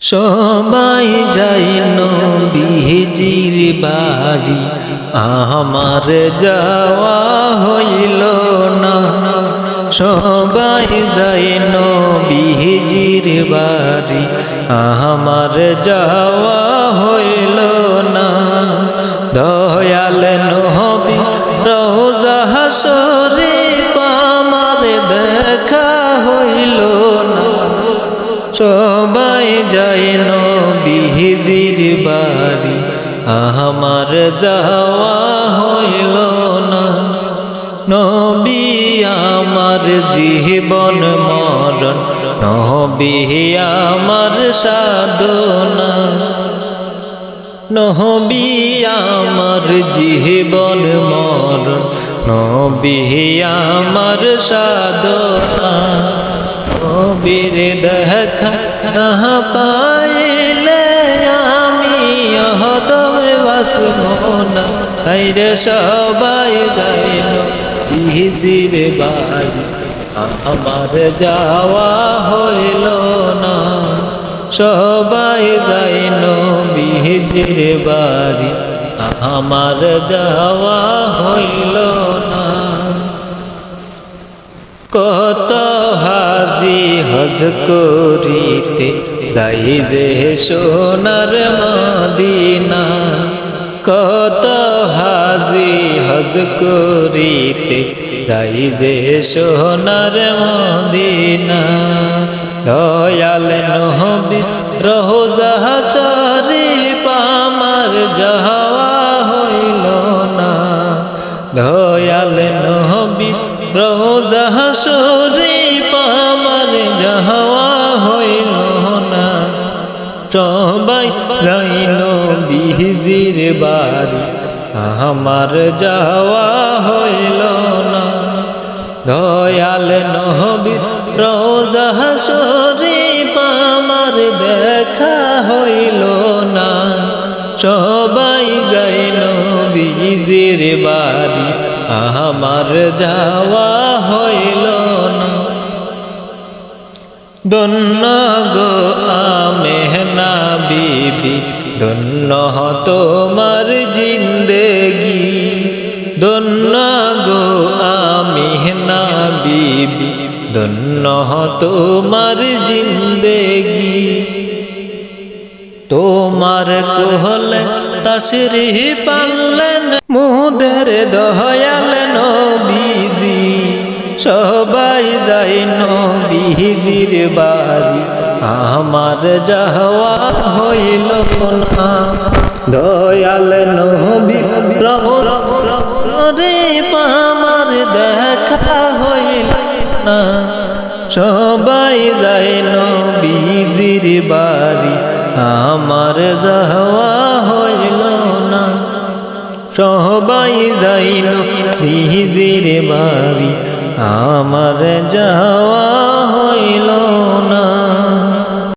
সবাই যাই নবীজির বাড়ি। আমার যাওয়া হইল না। সবাই যাই নবীজির বাড়ি। আমার যাওয়া হইল সবাই যায় নবীজির বাড়ি। আমার যাওয়া হইল না। নবী আমার জীবন মরণ, নবী আমার সাধনা। নহবি আমার জীবন মরণ, নবী আমার সাধনা। নবীর দেখা না পাইলে আমি হদমে বাসব না তাইরে সবাই যাইল ইহিজির বাড়ি। আমার যাওয়া হইল না। সবাই যাইল বিহিজির বাড়ি। আমার যাওয়া হইল না। কত হাজি হজ করিতে যাই যে সোনার মদিনা। কত হাজি হজ করিতে যাই যে সোনার মদিনা। দয়াল নহবি রোজা শরীফ আমার যাওয়া হইল না। দয়াল নহবি রোজা শরীফ যাওয়া হইল না। সবাই যাইল বিহিজির বাড়ি। আমার যাওয়া হইল না। দয়াল নহবি রোজা শরীফ আমার দেখা হইল না। সবাই যাইল বিজির বাড়ি। আমার যাওয়া হইল দন্ন গো আমেহনা বিবি, দন্ন তোমার জিন্দেগি। দন্ন গো আমেহনা বিবি, দন্ন তোমার জিন্দেগি। তোমার কোহলে তসরি পাললেন মুদের দয়াল নবীজির বাড়ি, আমার যাওয়া হইল না। দয়াল প্রভু রে আমার দেখা হইল না। সবাই যাই নবীজির বাড়ি, আমার যাওয়া হইল না। সবাই যাইল বিহিজির বাড়ি আমার যাওয়া হইল না।